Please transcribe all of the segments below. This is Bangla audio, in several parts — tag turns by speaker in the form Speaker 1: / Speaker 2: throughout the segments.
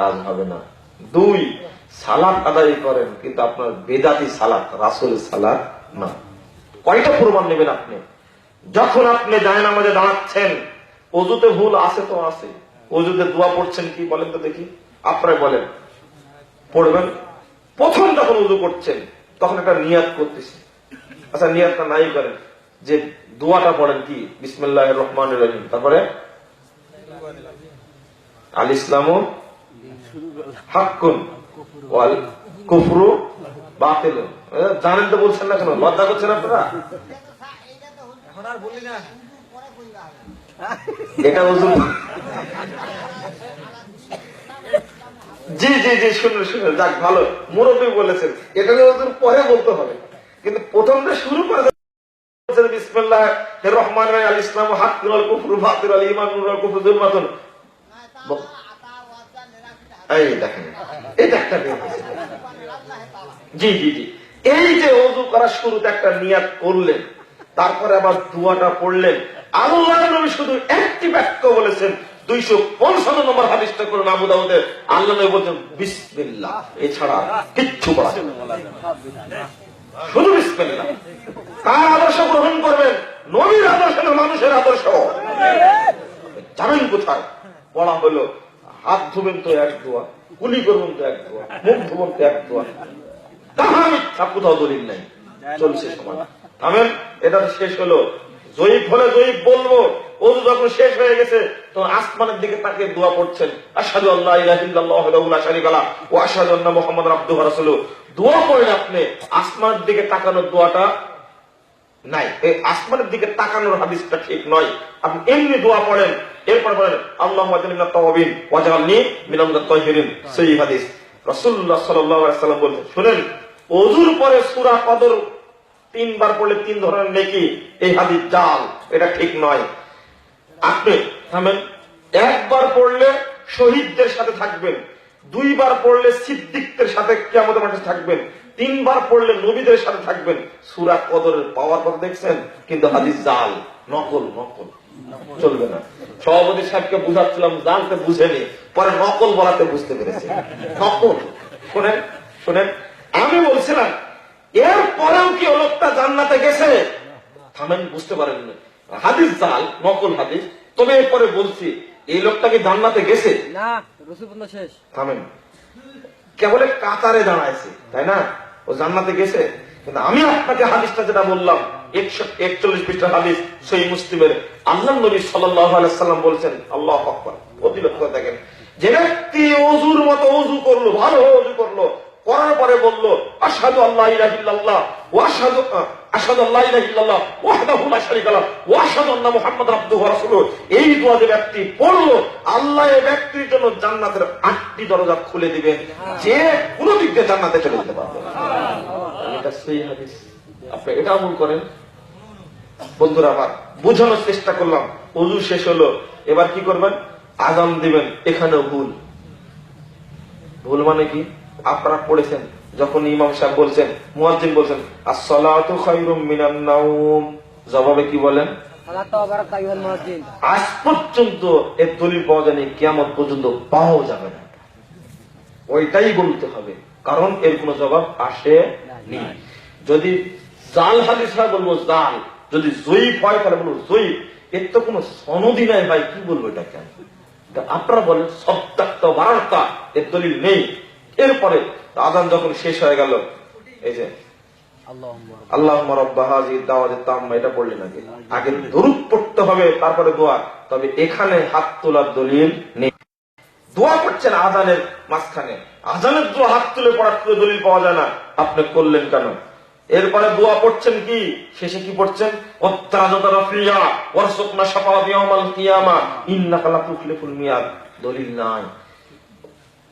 Speaker 1: কাজ হবে না। দুই, সালাত আদায় করেন, কিন্তু আপনার বেদাতি সালাত, রাসুল সালাত না। কয়টা প্রমাণ নেবেন আপনি? যখন আপনি যায় নামাজে দাঁড়াচ্ছেন, অজুতে ভুল আছে তো আছে। অজুতে দোয়া পড়ছেন কি বলেন তো দেখি। আপনারা বলেন, পড়বেন? প্রথম যখন উজু করছেন, তখন একটা নিয়াত করতেছে। আচ্ছা নিয়াতটা নাই করেন। যে দোয়াটা পড়েন কি? বিসমুল্লাহ রহমান রহিম। তারপরে? আল ইসলামু হাক্কুন। ওয়াল কুফরু বাতিল। জানেন তো বলছেন না কেন? লজ্জা করছেন আপনারা? এটা জি জি জি শুনুন শুনুন যাক ভালো। মুরব্বী বলেছেন। এটা নিয়ে ওজুর পরে বলতে হবে। কিন্তু প্রথম যে শুরু করে বিসমিল্লাহ রহমান আল ইসলাম আল কুফরু বাতিল আল ইমান আল কুফরু জুলমাতুন। এই। জি জি জি। এই যে অজু শুরুতে একটা নিয়াত করলেন, তারপরে আবার দুয়াটা পড়লেন, আল্লাহ নবী শুধু একটি বাক্য বলেছেন, দুইশো পঞ্চান্ন নম্বর হাদিসটা আবু দাউদের। আল্লাহ নবী বলছেন এছাড়া কিচ্ছু না। শুধু তার আদর্শ গ্রহণ করবেন? নবীর আদর্শ না মানুষের আদর্শ? জানেন কোথায়? বলা হলো হাত ধুবেন তো এক দোয়া কুলি করবেন তো এক দোয়া মুখ ধুবেন তো এক দোয়া তাহা মিথ্যা, কোথাও দলিল নাই। চলছে সময় থামেন, এটা শেষ হলো। জয়ীব হলে জয়ীব বলব ও যখন শেষ হয়ে গেছে, তখন আসমানের দিকে তাকে দোয়া পড়ছেন। আসাদু আল্লাহ ইলাহা ইল্লাল্লাহ ওয়াহদাহু লা শারীকা লাহ ওয়া আন্না মুহাম্মাদান আবদুহু ওয়া দোয়া করেন আপনি, আসমানের দিকে তাকানোর দোয়াটা নাই। এই আসমানের দিকে তাকানোর হাদিসটা ঠিক নয়। আপনি এমনি দোয়া পড়েন এরপর বলেন, আল্লাহ শুনেন পরে সূরা কদর তিনবার পড়লে তিন ধরনের নেকি, এই হাদিস জাল, এটা ঠিক নয়। আপনি থামেন, একবার পড়লে শহীদদের সাথে থাকবেন, দুইবার পড়লে সিদ্দিকদের সাথে কেমতের মাঠে থাকবেন, তিনবার পড়লে নবীদের সাথে থাকবেন। সুরা কদরের পাওয়ার কথা দেখছেন, কিন্তু হাদিস জাল, নকল নকল। চলবে না। সভাপতি সাহেবকে বুঝাচ্ছিলাম জানতে বুঝেনি পরে নকল বলাতে বুঝতে পেরেছে। নকল। শোনেন শোনেন আমি বলছিলাম এর পরেও কি লোকটা জান্নাতে গেছে? থামেন বুঝতে পারেন হাদিস জাল নকল হাদিস। তবে এরপরে বলছি এই লোকটা কি জান্নাতে গেছে?
Speaker 2: না শেষ।
Speaker 1: থামেন। কেবল কাতারে দাঁড়াইছে তাই না? ও জান্নাতে গেছে। কিন্তু আমি আপনাকে হাদিসটা যেটা বললাম ব্যক্তি এই দোয়া ব্যক্তি পড়ল, আল্লাহ ব্যক্তির জন্য জান্নাতের আটটি দরজা খুলে দিবেন। যে কোনো দিক দিয়ে জান্নাতে চলে যেতে পারবে। আপনি এটা আমল করেন। বন্ধুরা আমার বোঝানোর চেষ্টা করলাম অজু শেষ হলো এবার কি করবেন? আজান দিবেন এখানেও ভুল। ভুল মানে কি? আপনারা পড়েছেন যখন ইমাম সাহেব বলছেন মুয়াজ্জিন বলছেন minan জবাবে কি বলেন? আজ পর্যন্ত এর দলিল পাওয়া যায়নি কিয়ামত পর্যন্ত পাওয়া যাবে না। ওইটাই বলতে হবে কারণ এর কোনো জবাব আসে নি। যদি জাল হাদিস হয় বলব জাল। যদি জয়ীফ হয় তাহলে বলব জয়ীফ এর তো কোনো সনদি নাই ভাই, কি বলব এটা কেন? আপনারা বলেন সত্যাক্ত বারার্তা এর দলিল নেই। এরপরে আদান যখন শেষ হয়ে গেল, এই যে
Speaker 2: আল্লাহ
Speaker 1: এটা পড়লেন আগে। আগে দরুদ পড়তে হবে, তারপরে দোয়া। তবে এখানে হাত তোলার দলিল নেই। দোয়া করছেন আজানের মাঝখানে। আজানের দোয়া হাত তুলে পড়ার দলিল পাওয়া যায় না। আপনি করলেন কেন? এরপরে দোয়া পড়ছেন কি শেষে কি পড়ছেন অত্যাজতারফিয়া ওয়ারসুকনা শাফাআত ইয়াউমাল কিয়ামা ইন্নাকা লা তুখলিফুল মিয়াদ দলিল নাই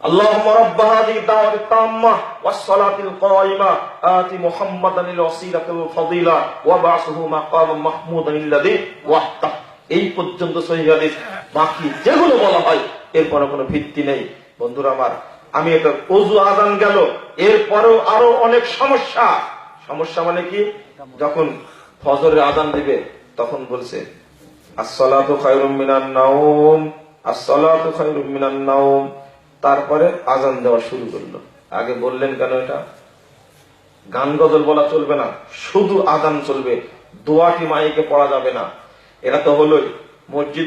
Speaker 1: اللهم رب هذه الدعوة التامة والصلاة القائمة آت محمدا الوسيلة الفضيلة وابعثه مقاما محمودا الذي وحده এই পর্যন্ত সহি হাদিস বাকি যেগুলো বলা হয় এরপরে কোনো ভিত্তি নেই বন্ধুরা আমার আমি এটা অজু আজান গেল এরপরেও আরো অনেক সমস্যা সমস্যা মানে কি? যখন ফজরের আজান দিবে, তখন বলছে তারপরে আজান দেওয়া শুরু করল। আগে বললেন কেন এটা? গান গজল বলা চলবে না, শুধু আজান চলবে, দোয়াটি মাইকে পড়া যাবে না। এটা তো হলোই মসজিদে